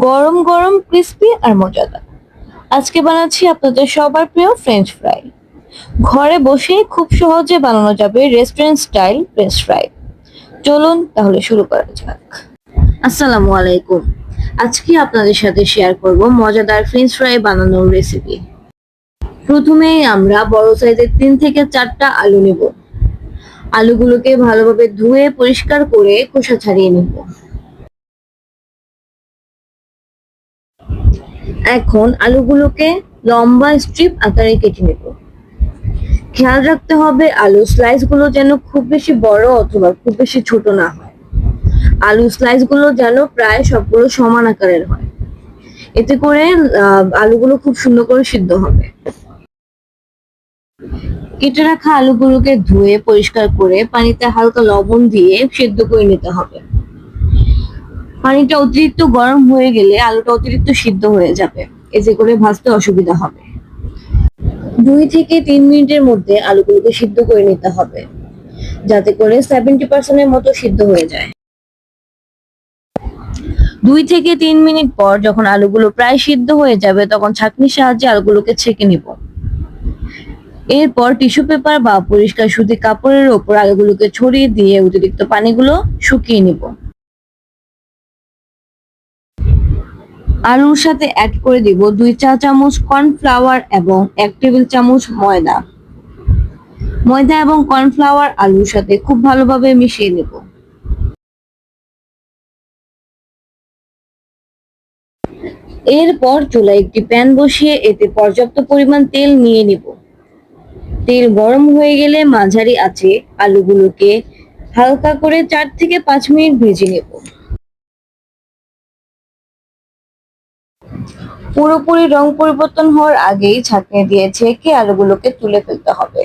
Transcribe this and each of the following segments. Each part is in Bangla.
গরম গরম ক্রিস্পি আর মজাদার। আজকে বানাচ্ছি আপনাদের সবার প্রিয় ফ্রেঞ্চ ফ্রাই ঘরে বসে খুব সহজে বানানো যাবে রেস্টুরেন্ট স্টাইল ফ্রেঞ্চ ফ্রাই চলুন তাহলে শুরু করা যাক। আসসালামু আলাইকুম। আজকে আপনাদের সাথে শেয়ার করব মজাদার ফ্রেঞ্চ ফ্রাই বানানোর রেসিপি প্রথমেই আমরা বড় সাইজের তিন থেকে চারটা আলু নেব। আলুগুলোকে ভালোভাবে ধুয়ে পরিষ্কার করে খোসা ছাড়িয়ে নেব। এখন আলুগুলোকে লম্বা স্ট্রিপ আকারে কেটে নেব। খেয়াল রাখতে হবে আলু স্লাইসগুলো যেন খুব বেশি বড় অথবা খুব বেশি ছোট না হয়। আলু স্লাইসগুলো যেন প্রায় সবগুলো সমান আকারের হয়। এতে করে আলুগুলো খুব সুন্দর করে সিদ্ধ হবে। কেটে রাখা আলুগুলোকে ধুয়ে পরিষ্কার করে পানিতে হালকা লবণ দিয়ে সেদ্ধ করে নিতে হবে। পানিটা অতিরিক্ত গরম হয়ে গেলে আলুটা অতিরিক্ত সিদ্ধ হয়ে যাবে। এতে করে ভাজতে অসুবিধা হবে। দুই থেকে তিন মিনিটের মধ্যে আলুগুলোকে সিদ্ধ করে নিতে হবে, যাতে করে সেভেন্টি পার্সেন্টের মতো সিদ্ধ হয়ে যায়। দুই থেকে তিন মিনিট পর যখন আলুগুলো প্রায় সিদ্ধ হয়ে যাবে, তখন ছাঁকনির সাহায্যে আলুগুলোকে ছেঁকে নিব। এরপর টিস্যু পেপার বা পরিষ্কার সুতি কাপড়ের ওপর আলুগুলোকে ছড়িয়ে দিয়ে অতিরিক্ত পানিগুলো শুকিয়ে নিব। আলুর সাথে অ্যাড করে দিব দুই চা চামচ কর্নফ্লাওয়ার এবং এক টেবিল চামচ ময়দা। ময়দা এবং কর্নফ্লাওয়ার আলুর সাথে খুব ভালোভাবে মিশিয়ে নেব। এরপর চুলায় একটি প্যান বসিয়ে এতে পর্যাপ্ত পরিমাণ তেল নিয়ে নিব। তেল গরম হয়ে গেলে মাঝারি আছে আলুগুলোকে হালকা করে চার থেকে পাঁচ মিনিট ভেজে নেব। পুরোপুরি রং পরিবর্তন হওয়ার আগেই ছাঁকনি দিয়ে ছেঁকে আলুগুলোকে তুলে ফেলতে হবে।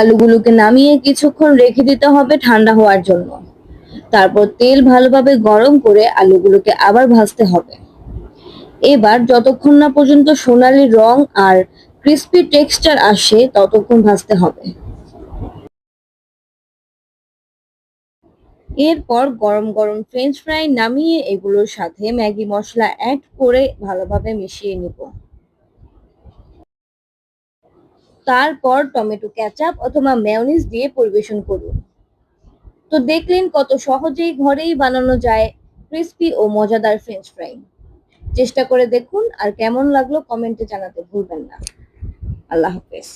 আলুগুলোকে নামিয়ে কিছুক্ষণ রেখে দিতে হবে ঠান্ডা হওয়ার জন্য। তারপর তেল ভালোভাবে গরম করে আলুগুলোকে আবার ভাজতে হবে। এবার যতক্ষণ না পর্যন্ত সোনালী রং আর ক্রিস্পি টেক্সচার আসে, ততক্ষণ ভাজতে হবে। এরপর গরম গরম ফ্রেঞ্চ ফ্রাই নামিয়ে এগুলোর সাথে ম্যাগি মশলা অ্যাড করে ভালোভাবে মিশিয়ে নিব। তারপর টমেটো ক্যাচাপ অথবা মেয়নিজ দিয়ে পরিবেশন করুন। তো দেখলেন কত সহজেই ঘরেই বানানো যায় ক্রিস্পি ও মজাদার ফ্রেঞ্চ ফ্রাই চেষ্টা করে দেখুন আর কেমন লাগল কমেন্টে জানাতে ভুলবেন না। আল্লাহ হাফেজ।